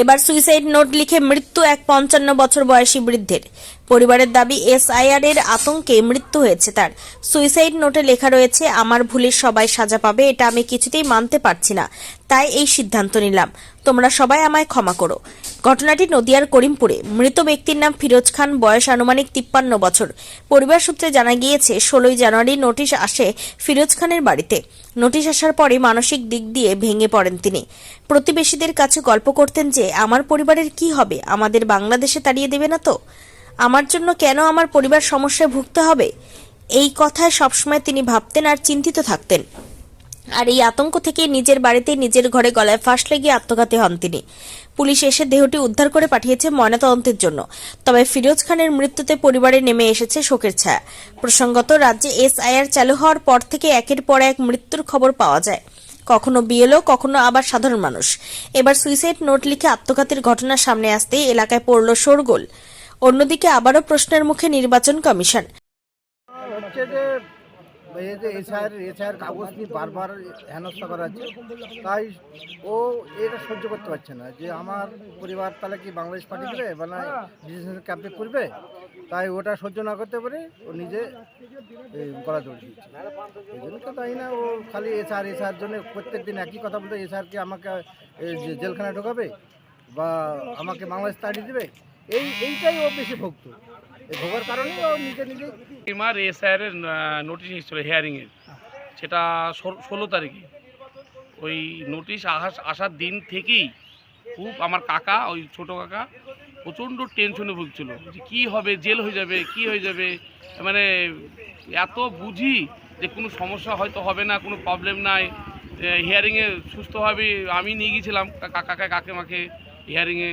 এবার suicide note লিখে মৃত্যু এক পঞ্চান্ন বছর বয়সী বৃদ্ধের। পরিবারের দাবি, এসআইআর এর আতঙ্কে মৃত্যু হয়েছে তার। সুইসাইড নোটে লেখা রয়েছে, আমার ভুলের সবাই সাজা পাবে, এটা আমি কিছুতেই মানতে পারছি না। তাই এই সিদ্ধান্ত নিলাম। তোমরা সবাই আমায় ক্ষমা করো। ঘটনাটি নদিয়ার করিমপুরে। মৃত ব্যক্তির নাম ফিরোজ খান, বয়স আনুমানিক তিপ্পান্ন বছর। পরিবার সূত্রে জানা গিয়েছে, ষোলোই জানুয়ারি নোটিশ আসে ফিরোজ খানের বাড়িতে। নোটিশ আসার পরে মানসিক দিক দিয়ে ভেঙে পড়েন তিনি। প্রতিবেশীদের কাছে গল্প করতেন যে, আমার পরিবারের কি হবে? আমাদের বাংলাদেশে তাড়িয়ে দেবে না তো? আমার জন্য কেন আমার পরিবার সমস্যায় ভুগতে হবে? এই কথায় সবসময় তিনি ভাবতেন আর চিন্তিত থাকতেন। আর এই আতঙ্ক থেকে নিজের বাড়িতে নিজের ঘরে গলায় ফাঁস লেগে আত্মঘাতী হন তিনি। পুলিশ এসে দেহটি উদ্ধার করে পাঠিয়েছে ময়নাতদন্তের জন্য। তবে ফিরোজ খানের মৃত্যুতে পরিবারে নেমে এসেছে শোকের ছায়া। প্রসঙ্গত, রাজ্যে এসআইআর চালু হওয়ার পর থেকে একের পর এক মৃত্যুর খবর পাওয়া যায়। কখনো বিএলও, কখনো আবার সাধারণ মানুষ। এবার সুইসাইড নোট লিখে আত্মঘাতীর ঘটনা সামনে আসতেই এলাকায় পড়ল শোরগোল। অন্যদিকে আবারও প্রশ্নের মুখে নির্বাচন কমিশন। এই যে এসআর এসআর কাগজ নিয়ে বারবার হেনস্থা করা হচ্ছে, তাই ও এটা সহ্য করতে পারছে না যে আমার পরিবার তাহলে কি বাংলাদেশ পাঠিয়ে দেবে বা না ডিসিশন ক্যাম্পে করবে? তাই ওটা সহ্য না করতে পারে ও নিজে গলা দৌড় দিচ্ছে এই জন্য তো তাই না, ও খালি এসআর এসআর জন্য প্রত্যেক দিন একই কথা বলতে এসআরকে আমাকে জেলখানায় ঢোকাবে বা আমাকে বাংলাদেশ তাড়িয়ে দেবে? এই, এইটাই ও বেশি এই ভোগার কারণেই ও নিজে নিজে এমার এসআইআর এর নোটিশ এসেছিল হিয়ারিংয়ের সেটা ষোলো তারিখে। ওই নোটিশ আসার আসার দিন থেকেই খুব আমার কাকা ওই ছোট কাকা প্রচণ্ড টেনশনে ভুগছিল। যে কী হবে জেল হয়ে যাবে কি হয়ে যাবে? মানে এত বুঝি যে কোনো সমস্যা হয়তো হবে না কোনো প্রবলেম নাই। হিয়ারিংয়ে সুস্থভাবে আমি নিয়ে গিয়েছিলাম কাকাকে কাকে মাকে হিয়ারিংয়ে